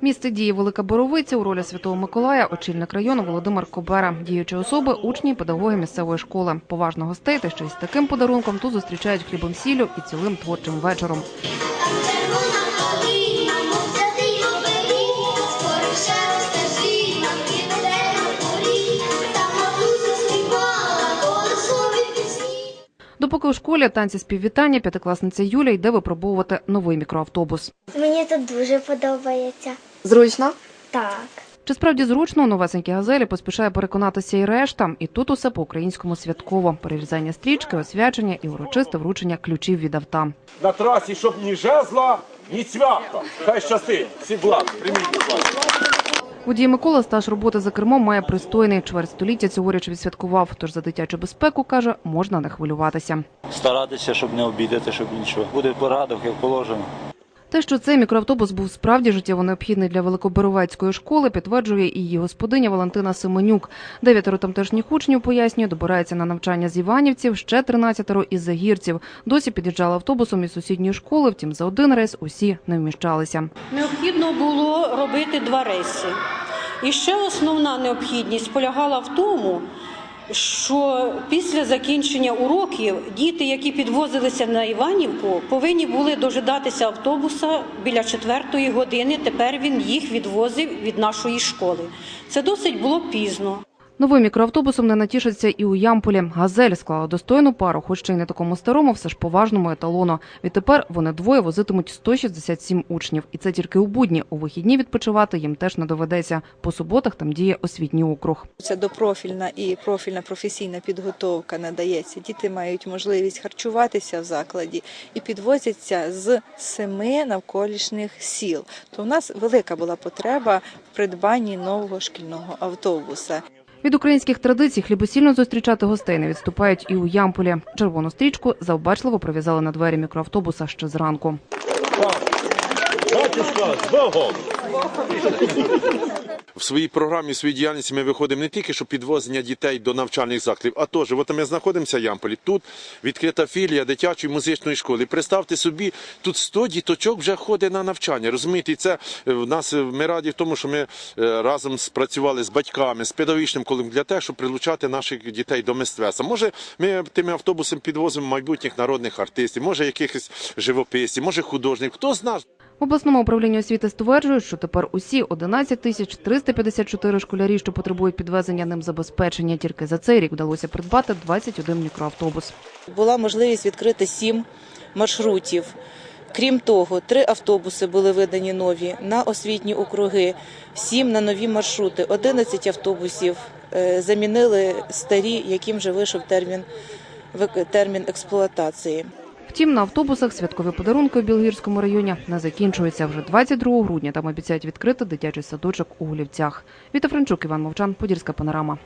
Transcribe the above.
Місце дії Велика Боровиця у ролі Святого Миколая, очільник району Володимир Кобера, діючі особи, учні, і педагоги місцевої школи. Поважно гостей та ще й таким подарунком тут зустрічають хлібом сіллю і цілим творчим вечором. Допоки у школі танці співвітання, п'ятикласниця Юля йде випробовувати новий мікроавтобус. Мені тут дуже подобається. Зручно? Так. Чи справді зручно у новесенькій газелі поспішає переконатися і решта, і тут усе по-українському святково: перерізання стрічки, освячення і урочисте вручення ключів від авто. на трасі, щоб ні жезла, ні цвяхта. Хай щастить. Всі благ. Прийміть, будь ласка. Водій Микола стаж роботи за кермом має пристойний. Чверть століття цьогоріч відсвяткував. Тож за дитячу безпеку каже, можна не хвилюватися. старатися, щоб не обідати, щоб нічого. Буде порядок, як положено. Те, що цей мікроавтобус був справді життєво необхідний для Великоборовецької школи, підтверджує і її господиня Валентина Семенюк. Дев'ятеро тамтешніх учнів пояснює, добирається на навчання з Іванівців, ще тринадцятеро із Загірців. Досі під'їжджали автобусом із сусідньої школи. Втім, за один рейс усі не вміщалися. Необхідно було робити два рейси. І ще основна необхідність полягала в тому, що після закінчення уроків діти, які підвозилися на Іванівку, повинні були дожидатися автобуса біля четвертої години. Тепер він їх відвозив від нашої школи. Це досить було пізно. Новим мікроавтобусом не натішиться і у Ямполі. Газель склала достойну пару, хоч й не такому старому, все ж поважному еталону. Відтепер вони двоє возитимуть 167 учнів. І це тільки у будні. У вихідні відпочивати їм теж не доведеться. По суботах там діє освітній округ. Це допрофільна і профільна професійна підготовка надається. Діти мають можливість харчуватися в закладі і підвозяться з семи навколишніх сіл. То в нас велика була потреба в придбанні нового шкільного автобуса. Від українських традицій хлібосільно зустрічати гостей не відступають і у Ямполі. Червону стрічку завбачливо прив'язали на двері мікроавтобуса ще зранку. Богом. В своїй програмі, в своїй діяльності ми виходимо не тільки що підвозення дітей до навчальних закладів, а теж, от ми знаходимося в Ямполі. Тут відкрита філія дитячої музичної школи. Представте собі, тут 100 діточок вже ходить на навчання. Розумієте, і це е, в нас е, ми раді в тому, що ми е, разом спрацювали з батьками, з педагогічним колом для того, щоб прилучати наших дітей до мистецтва. Може, ми тими автобусами підвозимо майбутніх народних артистів, може якихось живописців, може художників. Хто знає? В обласному управлінні освіти стверджують, що тепер усі 11 тисяч 354 школярі, що потребують підвезення ним забезпечення, тільки за цей рік вдалося придбати 21 мікроавтобус. Була можливість відкрити сім маршрутів. Крім того, три автобуси були видані нові на освітні округи, сім на нові маршрути, 11 автобусів е, замінили старі, яким вже вийшов термін, термін експлуатації. Втім, на автобусах святкові подарунки у Білгірському районі не закінчуються. Вже 22 грудня там обіцяють відкрити дитячий садочок у Гулівцях. Віта Франчук, Іван Мовчан, Подільська панорама.